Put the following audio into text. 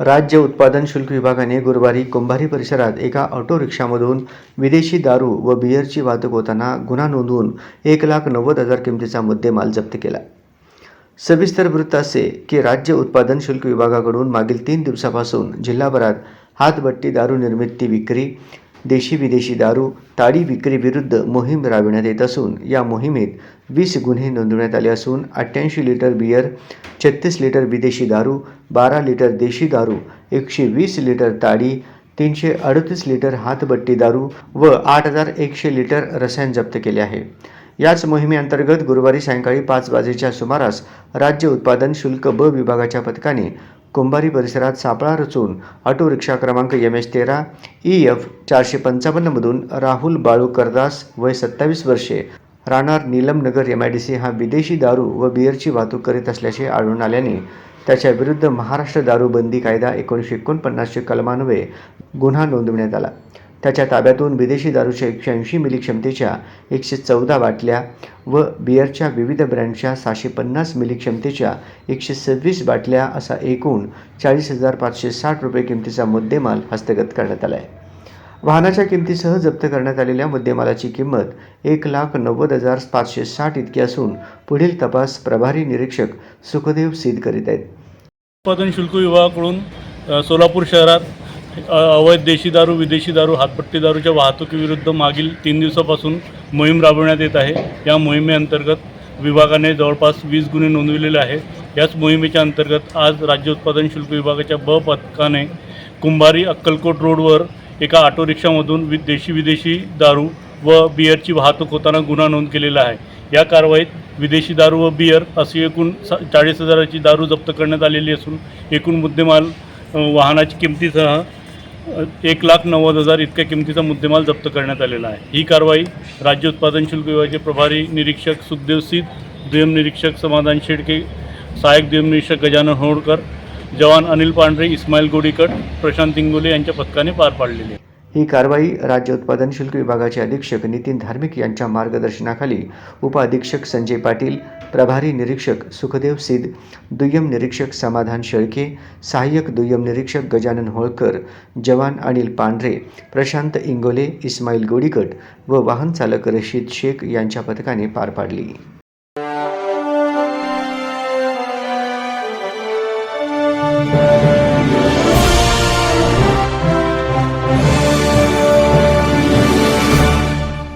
राज्य उत्पादन शुल्क विभागाने गुरुवारी कुंभारी परिसरात एका ऑटो रिक्षामधून विदेशी दारू व बियरची वाहतूक होताना गुन्हा नोंदवून एक लाख नव्वद हजार किमतीचा मुद्देमाल जप्त केला. सविस्तर वृत्त असे की राज्य उत्पादन शुल्क विभागाकडून मागील तीन दिवसापासून जिल्हाभरात हातभट्टी दारू निर्मिती विक्री देशी विदेशी दारू ताडी विक्री विरुद्ध मोहीम राबविण्यात येत असून या मोहिमेत वीस गुन्हे नोंदवण्यात आले असून अठ्ठ्याऐंशी लिटर बियर छत्तीस लिटर विदेशी दारू बारा लिटर देशी दारू एकशे वीस लिटर ताडी तीनशे अडतीस लिटर हातबट्टी दारू व आठ हजार एकशे लिटर रसायन जप्त केले आहे. याच मोहिमेअंतर्गत गुरुवारी सायंकाळी पाच वाजेच्या सुमारास राज्य उत्पादन शुल्क ब विभागाच्या पथकाने कुंभारी परिसरात सापळा रचून ऑटो रिक्षा क्रमांक एम एच तेरा ई एफ चारशे पंचावन्नमधून राहुल बाळू करदास वय सत्तावीस वर्षे राहणार Neelamnagar M I D C हा विदेशी दारू व बिअरची वाहतूक करीत असल्याचे आढळून आल्याने त्याच्या विरुद्ध महाराष्ट्र दारूबंदी कायदा एकोणीसशे एकोणपन्नासचे कलमान्वये गुन्हा नोंदविण्यात आला. त्याच्या ताब्यातून विदेशी दारूच्या एकशे ऐंशी मिली क्षमतेच्या एकशे चौदा बाटल्या व बिअरच्या विविध ब्रँडच्या सहाशे पन्नास मिली क्षमतेच्या एकशे सव्वीस बाटल्या असा एकूण चाळीस हजार पाचशे साठ रुपये किमतीचा मुद्देमाल हस्तगत करण्यात आला आहे वाहनाच्या किमतीसह जप्त करण्यात आलेल्या मुद्देमालाची किंमत एक लाख नव्वद हजार पाचशे साठ इतकी असून पुढील तपास प्रभारी निरीक्षक सुखदेव सिद्ध करीत आहेत. उत्पादन शुल्क विभागाकडून सोलापूर शहरात अवैध देशी दारू विदेशी दारू हातपट्टी दारूच्या वाहतुकीविरुद्ध मागील तीन दिवसापासून मोहीम राबवण्यात येत आहे. या मोहिमेअंतर्गत विभागाने जवळपास वीस गुन्हे नोंदविलेले आहेत. याच मोहिमेच्या अंतर्गत आज राज्य उत्पादन शुल्क विभागाच्या ब पथकाने कुंभारी अक्कलकोट रोडवर एका ऑटो रिक्षामधून वि देशी विदेशी दारू व बियरची वाहतूक होताना गुन्हा नोंद केलेला आहे. या कारवाईत विदेशी दारू व बियर अशी एकूण सा चाळीस हजाराची दारू जप्त करण्यात आलेली असून एकूण मुद्देमाल वाहनाची किमतीसह एक लाख नव्वद हजार इतक्या किमतीचा मुद्देमाल जप्त करण्यात आलेला आहे. ही कारवाई राज्य उत्पादन शुल्क विभागाचे प्रभारी निरीक्षक सुखदेव सिद्ध दुय्यम निरीक्षक समाधान शेडके सहाय्यक दुय्यम निरीक्षक गजानन होळकर जवान अनिल पांढरे इस्माईल गोडीकट प्रशांत इंगोले यांच्या पथकाने पार पाडलेली. आहे ही कारवाई राज्य उत्पादन शुल्क विभागाचे अधीक्षक नितीन धार्मिक यांच्या मार्गदर्शनाखाली उपअधीक्षक संजय पाटील प्रभारी निरीक्षक सुखदेव सिद्ध दुय्यम निरीक्षक समाधान शेळके सहाय्यक दुय्यम निरीक्षक गजानन होळकर जवान अनिल पांढरे प्रशांत इंगोले इस्माईल गोडीकट व वाहन चालक रशीद शेख यांच्या पथकाने पार पाडली.